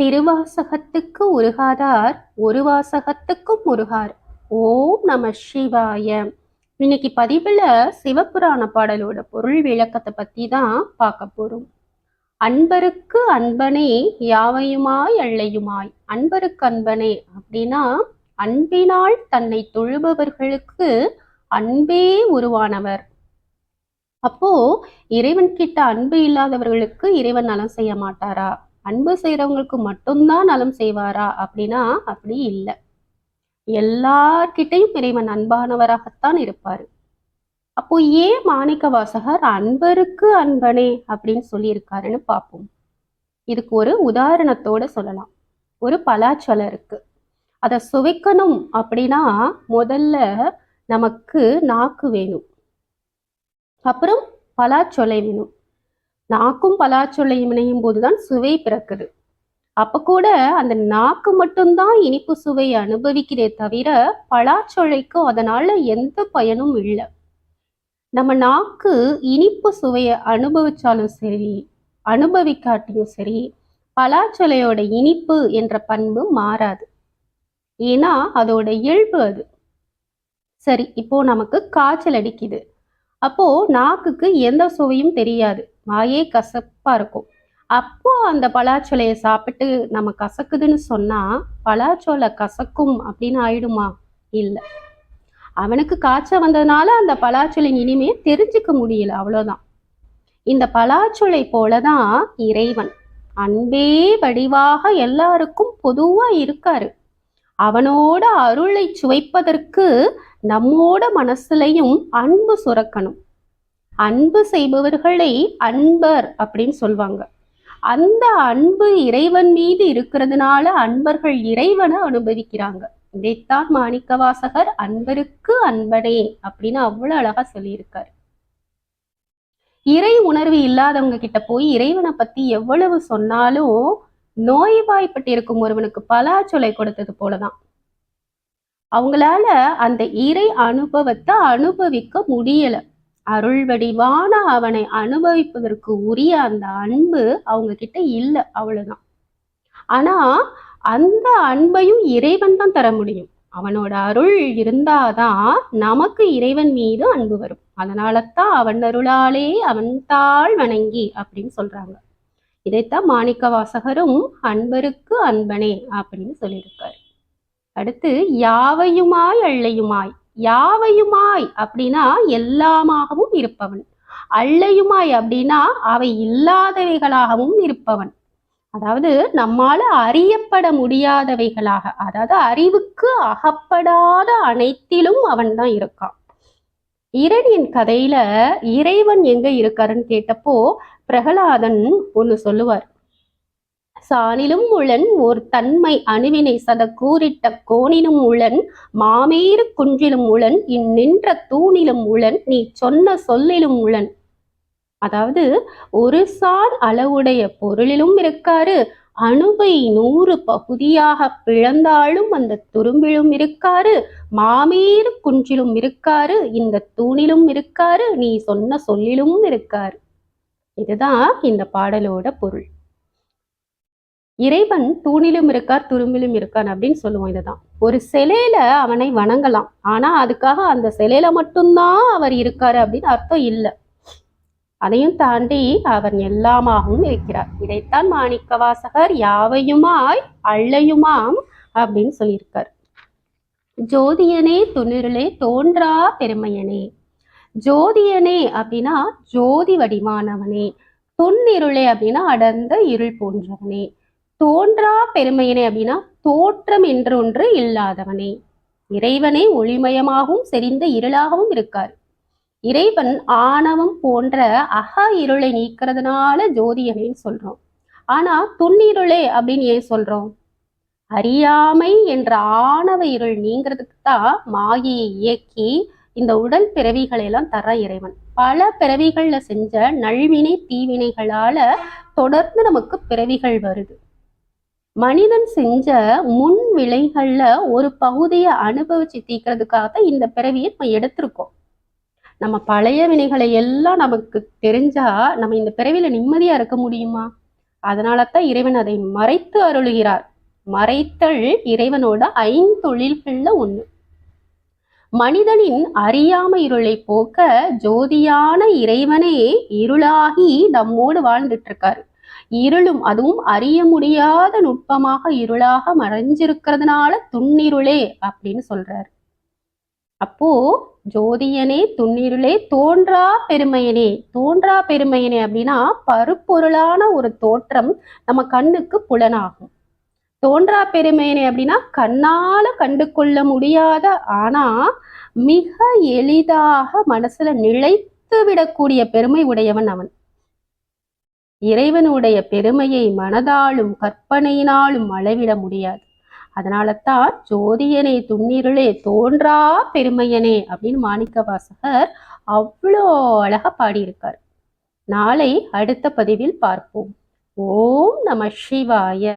திருவாசகத்துக்கு உருகாதார் ஒரு வாசகத்துக்கும் உருகார். ஓம் நம சிவாய. இன்னைக்கு பதிவுல சிவபுராண பாடலோட பொருள் விளக்கத்தை பற்றி தான் பார்க்க போறோம். அன்பருக்கு அன்பனே யாவையுமாய் அள்ளையுமாய். அன்பருக்கு அன்பனே அப்படின்னா அன்பினால் தன்னை தொழுபவர்களுக்கு அன்பே உருவானவர். அப்போ இறைவன் கிட்ட அன்பு இல்லாதவர்களுக்கு இறைவன் நலம் செய்ய மாட்டாரா? அன்பு செய்யறவங்களுக்கு மட்டும்தான் நலம் செய்வாரா? அப்படின்னா அப்படி இல்லை. எல்லார்கிட்டையும் இறைவன் அன்பானவராகத்தான் இருப்பாரு. அப்போ ஏன் மாணிக்க வாசகர் அன்பருக்கு அன்பனே அப்படின்னு சொல்லியிருக்காருன்னு பார்ப்போம். இதுக்கு ஒரு உதாரணத்தோட சொல்லலாம். ஒரு பலாச்சொலை இருக்கு. அதை சுவைக்கணும் அப்படின்னா முதல்ல நமக்கு நாக்கு வேணும். அப்புறம் பலாச்சொலை வேணும். நாக்கும் பலாச்சொல்லையும் இணையும் போதுதான் சுவை பிறக்குது. அப்ப கூட அந்த நாக்கு மட்டும்தான் இனிப்பு சுவையை அனுபவிக்கிறே தவிர பலாச்சொலைக்கும் அதனால எந்த பயனும் இல்லை. நம்ம நாக்கு இனிப்பு சுவையை அனுபவிச்சாலும் சரி அனுபவிக்காட்டியும் சரி பலாச்சொலையோட இனிப்பு என்ற பண்பு மாறாது. ஏன்னா அதோட இயல்பு அது. சரி இப்போ நமக்கு காய்ச்சல் அடிக்குது. அப்போ நாக்குக்கு எந்த சுவையும் தெரியாது. வாயே கசப்பாக இருக்கும். அப்போ அந்த பலாச்சொலையை சாப்பிட்டு நம்ம கசக்குதுன்னு சொன்னால் பலாச்சோலை கசக்கும் அப்படின்னு ஆயிடுமா? இல்லை. அவனுக்கு காய்ச்சல் வந்ததுனால அந்த பலாச்சொலின் இனிமே தெரிஞ்சுக்க முடியல அவ்வளோதான் இந்த பலாச்சொலை போலதான் இறைவன். அன்பே வடிவாக எல்லாருக்கும் பொதுவாக இருக்காரு. அவனோட அருளை சுவைப்பதற்கு நம்மோட மனசுலையும் அன்பு சுரக்கணும். அன்பு செய்பவர்களை அன்பர் அப்படின்னு சொல்லுவாங்க அந்த அன்பு இறைவன் மீது இருக்கிறதுனால அன்பர்கள் இறைவனை அனுபவிக்கிறாங்க. இதைத்தான் மாணிக்கவாசகர் அன்பருக்கு அன்பனே அப்படின்னு அவ்வளவு அழகா சொல்லியிருக்காரு. இறை உணர்வு இல்லாதவங்க கிட்ட போய் இறைவனை பத்தி எவ்வளவு சொன்னாலும் நோய்வாய்ப்பட்டு இருக்கும் ஒருவனுக்கு பலாச்சொலை கொடுத்தது போலதான். அவங்களால அந்த இறை அனுபவத்தை அனுபவிக்க முடியல. அருள் வடிவான அவனை அனுபவிப்பதற்கு உரிய அந்த அன்பு அவங்க கிட்ட இல்லை அவ்வளவுதான். ஆனா அந்த அன்பையும் இறைவன் தான் தர முடியும். அவனோட அருள் இருந்தாதான் நமக்கு இறைவன் மீது அன்பு வரும். அதனால தான் அவன் அருளாலே அவன் தாழ் வணங்கி அப்படின்னு சொல்றாங்க. இதைத்தான் மாணிக்க வாசகரும் அன்பருக்கு அன்பனே அப்படின்னு சொல்லியிருக்காரு. அடுத்து யாவையுமாய் அள்ளையுமாய்? யாவையுமாய் அப்படின்னா எல்லாமாகவும் இருப்பவன். அல்லையுமாய் அப்படின்னா அவை இல்லாதவைகளாகவும் இருப்பவன். அதாவது நம்மால அறியப்பட முடியாதவைகளாக அதாவது அறிவுக்கு அகப்படாத அனைத்திலும் அவன் தான் இருக்கான். இரணியின் கதையில இறைவன் எங்க இருக்காருன்னு கேட்டப்போ பிரகலாதன் ஒண்ணு சொல்லுவார். சாணிலும் உளன் ஓர் தன்மை அணுவினை சத கூறிட்ட கோணிலும் உளன் மாமேறு குன்றிலும் உளன் இந்நின்ற தூணிலும் உளன் நீ சொன்ன சொல்லிலும் உளன் அதாவது ஒரு சார் அளவுடைய பொருளிலும் இருக்காரு அணுவை நூறு பகுதியாக பிளந்தாலும் அந்த துரும்பிலும் இருக்காரு மாமேறு குன்றிலும் இருக்காரு இந்த தூணிலும் இருக்காரு நீ சொன்ன சொல்லிலும் இருக்காரு. இதுதான் இந்த பாடலோட பொருள். இறைவன் தூணிலும் இருக்கார் துரும்பிலும் இருக்கார் அப்படின்னு சொல்லுவோம் இதுதான். ஒரு சிலையில அவனை வணங்கலாம். ஆனா அதுக்காக அந்த சிலையில மட்டும்தான் அவர் இருக்காரு அப்படின்னு அர்த்தம் இல்லை. அதையும் தாண்டி அவர் எல்லாமாகவும் இருக்கிறார். இதைத்தான் மாணிக்க வாசகர் யாவையுமாய் அள்ளையுமாம் அப்படின்னு சொல்லியிருக்கார். ஜோதியனே துணிருளே தோன்றா பெருமையனே. ஜோதியனே அப்படின்னா ஜோதி வடிவானவனே. துன்னிருளே அப்படின்னா அடர்ந்த இருள் போன்றவனே. தோன்றா பெருமையினை அப்படின்னா தோற்றம் என்று ஒன்று இல்லாதவனே. இறைவனே ஒளிமயமாகவும் செறிந்த இருளாகவும் இருக்கார். இறைவன் ஆணவம் போன்ற அக இருளை நீக்கிறதுனால ஜோதியனைன்னு சொல்றோம். ஆனா துன்னிருளே அப்படின்னு ஏன் சொல்றோம்? அறியாமை என்ற ஆணவ இருள் நீங்கிறதுக்கு தான் மாயையை இயக்கி இந்த உடல் பிறவிகளை எல்லாம் தர இறைவன். பல பிறவிகள்ல செஞ்ச நல்வினை தீவினைகளால தொடர்ந்து நமக்கு பிறவிகள் வருது. மனிதன் செஞ்ச முன் விலைகள்ல ஒரு பகுதியை அனுபவிச்சு தீக்கிறதுக்காக தான் இந்த பிறவியை நம்ம எடுத்திருக்கோம். நம்ம பழைய வினைகளை எல்லாம் நமக்கு தெரிஞ்சா நம்ம இந்த பிறவியில நிம்மதியா இருக்க முடியுமா? அதனால தான் இறைவன் அதை மறைத்து அருளுகிறார். மறைத்தல் இறைவனோட ஐந்தொழில்கள்ல ஒண்ணு. மனிதனின் அறியாம இருளை போக்க ஜோதியான இறைவனே இருளாகி நம்மோடு வாழ்ந்துட்டு இருக்காரு. இருளும் அதுவும் அறிய முடியாத நுட்பமாக இருளாக மறைஞ்சிருக்கிறதுனால துன்னிருளே அப்படின்னு சொல்றாரு. அப்போ ஜோதியனே துன்னிருளே தோன்றா பெருமையனே தோன்றா பெருமையனே அப்படின்னா பருப்பொருளான ஒரு தோற்றம் நம்ம கண்ணுக்கு புலனாகும். தோன்றா பெருமையனே அப்படின்னா கண்ணால கண்டு கொள்ள முடியாத ஆனா மிக எளிதாக மனசுல நிலைத்து விடக்கூடிய பெருமை உடையவன் அவன். இறைவனுடைய பெருமையை மனதாலும் கற்பனையினாலும் அளவிட முடியாது. அதனால தான் ஜோதியனே துன்னிருளே தோன்றா பெருமையனே அப்படின்னு மாணிக்க வாசகர் அவ்வளோ அழகா பாடியிருக்கார். நாளை அடுத்த பதிவில் பார்ப்போம். ஓம் நம சிவாய.